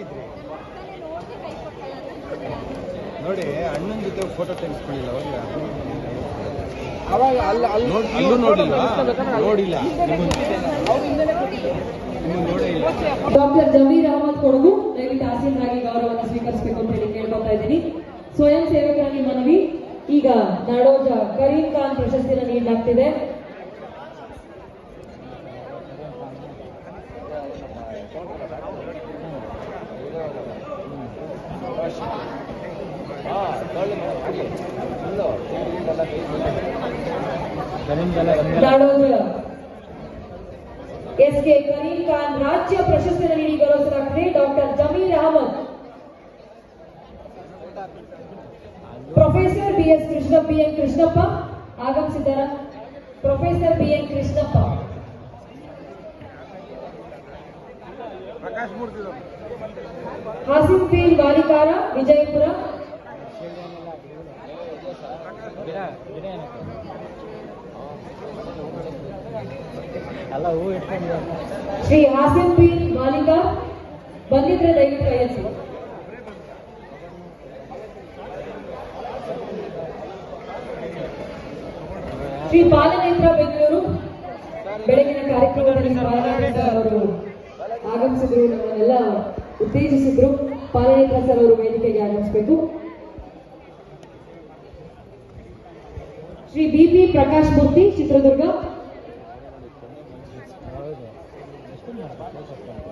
ಇದ್ರಿ ನೋಡಿ ಅಣ್ಣನ ಜೊತೆ ಫೋಟೋ ತೆಗೆಸ್ಕೊಳ್ಳಿಲ್ಲ ಅವಾಗ ಅವಾಗ ಅಲ್ಲ ಅಲ್ಲಿ ನೋಡ್- ಅಲ್ಲೂ ನೋಡಿಲ್ಲ. ನೋಡಿಲ್ಲ. ಡಾಕ್ಟರ್ ಜಮೀರ್ ಅಹಮದ್ ಕೊಡಗು ದಯವಿಟ್ಟು ಆಸೀನರಾಗಿ ಗೌರವವನ್ನು ಸ್ವೀಕರಿಸಬೇಕು ಅಂತ ಹೇಳಿ ಕೇಳ್ಕೊತಾ ಇದ್ದೀನಿ. ಸ್ವಯಂ ಸೇವಕರಲ್ಲಿ ಮನವಿ. ಈಗ ನಾಡೋಜ ಕರೀಂ ಖಾನ್ ಪ್ರಶಸ್ತಿಯನ್ನು ನೀಡಲಾಗ್ತಿದೆ. ನಾಡೋಜ ಎಸ್ ಕೆ ಕರೀಂ ಖಾನ್ ರಾಜ್ಯ ಪ್ರಶಸ್ತಿಯನ್ನು ನೀಡಿ ಗೌರವಿಸಲಾಗ್ತಿದೆ doctor Zameer Ahmed professor B S Krishna B N Krishnappa ಆಗಮಿಸಿದ್ದಾರೆ ಪ್ರೊಫೆಸರ್ ಬಿ ಎನ್ ಕೃಷ್ಣಪ್ಪ ಪೀಲ್ ಬಾಲಿಕಾರ ವಿಜಯಪುರ. ಶ್ರೀ ಪೀಲ್ ಬಾಲಿಕಾ ಬಂದಿದ್ರೆ ದಯವಿಟ್ಟು ಕೈ ಎತ್ತಿ. ಶ್ರೀ ಬಾಲನೇತ್ರ ಬೆಂಗಳೂರು, ಬೆಳಗಿನ ಕಾರ್ಯಕ್ರಮದಲ್ಲಿ ಉತ್ತೇಜಿಸಿದ್ರು ಪಾಲನೇತ್ರ ಸರ್ ಅವರು ವೇದಿಕೆಗೆ ಆಗಮಿಸಬೇಕು. Shri B P Prakash Murthy Chitradurga.